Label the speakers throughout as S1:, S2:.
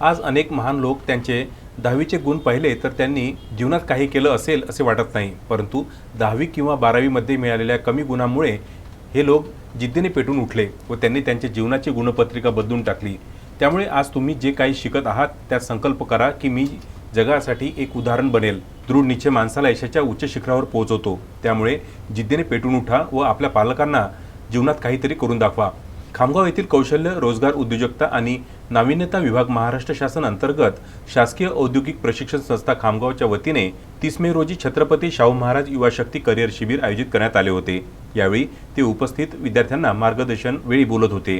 S1: आज अनेक महान लोक त्यांचे दहावीचे गुण पाहिले तर त्यांनी जीवनात काही केलं असेल असे वाटत नाही. परंतु दहावी किंवा बारावीमध्ये मिळालेल्या कमी गुणांमुळे हे लोक जिद्दीने पेटून उठले व त्यांनी त्यांच्या जीवनाची गुणपत्रिका बदलून टाकली. त्यामुळे आज तुम्ही जे काही शिकत आहात त्यात संकल्प करा की मी जगासाठी एक उदाहरण बनेल. दृढ निश्चय माणसाला यशाच्या उच्च शिखरावर पोहोचवतो. त्यामुळे जिद्दीने पेटून उठा व आपल्या पालकांना जीवनात काहीतरी करून दाखवा. खामगाव येथील कौशल्य रोजगार उद्योजकता आणि नाविन्यता विभाग महाराष्ट्र शासन अंतर्गत शासकीय औद्योगिक प्रशिक्षण संस्था खामगावच्या वतीने तीस मे रोजी छत्रपती शाहू महाराज युवा शक्ती करिअर शिबिर आयोजित करण्यात आले होते. यावेळी ते उपस्थित विद्यार्थ्यांना मार्गदर्शन वेळी बोलत होते.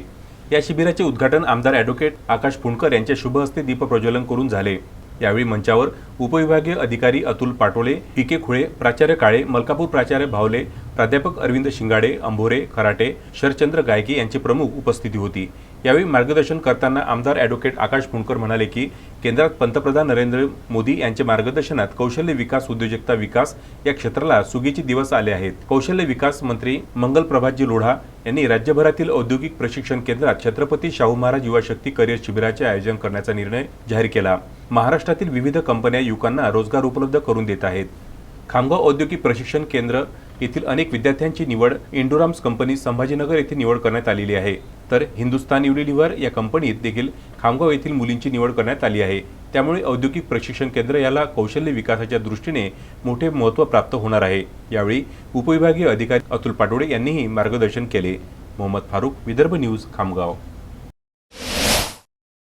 S1: या शिबिराचे उद्घाटन आमदार ॲडव्होकेट आकाश फुंडकर यांच्या शुभहस्ते दीपप्रज्वलन करून झाले. यावेळी मंचावर उपविभागीय अधिकारी अतुल पाटोले पी के खुळे प्राचार्य काळे मलकापूर प्राचार्य भावले प्राध्यापक अरविंद शिंगाडे अंभोरे खराटे शरचंद्र गायके यांची प्रमुख उपस्थिती होती. यावेळी मार्गदर्शन करताना आमदार ॲडव्होकेट आकाश फुंडकर म्हणाले की केंद्रात पंतप्रधान नरेंद्र मोदी यांच्या मार्गदर्शनात कौशल्य विकास उद्योजकता विकास या क्षेत्राला सुगीचे दिवस आले आहेत. कौशल्य विकास मंत्री मंगल प्रभातजी लोढा यांनी राज्यभरातील औद्योगिक प्रशिक्षण केंद्रात छत्रपती शाहू महाराज युवा शक्ती करिअर शिबिराचे आयोजन करण्याचा निर्णय जाहीर केला. महाराष्ट्रातील विविध कंपन्या युवकांना रोजगार उपलब्ध करून देत आहेत. खामगाव औद्योगिक प्रशिक्षण केंद्र येथील अनेक विद्यार्थ्यांची निवड इंडोराम्स कंपनी संभाजीनगर येथे निवड करण्यात आलेली आहे. तर हिंदुस्तान युनिलिव्हर या कंपनीत देखील खामगाव येथील मुलींची निवड करण्यात आली आहे. त्यामुळे औद्योगिक प्रशिक्षण केंद्र याला कौशल्य विकासाच्या दृष्टीने मोठे महत्त्व प्राप्त होणार आहे. यावेळी उपविभागीय अधिकारी अतुल पाटोळे यांनीही मार्गदर्शन केले. मोहम्मद फारूक विदर्भ न्यूज खामगाव.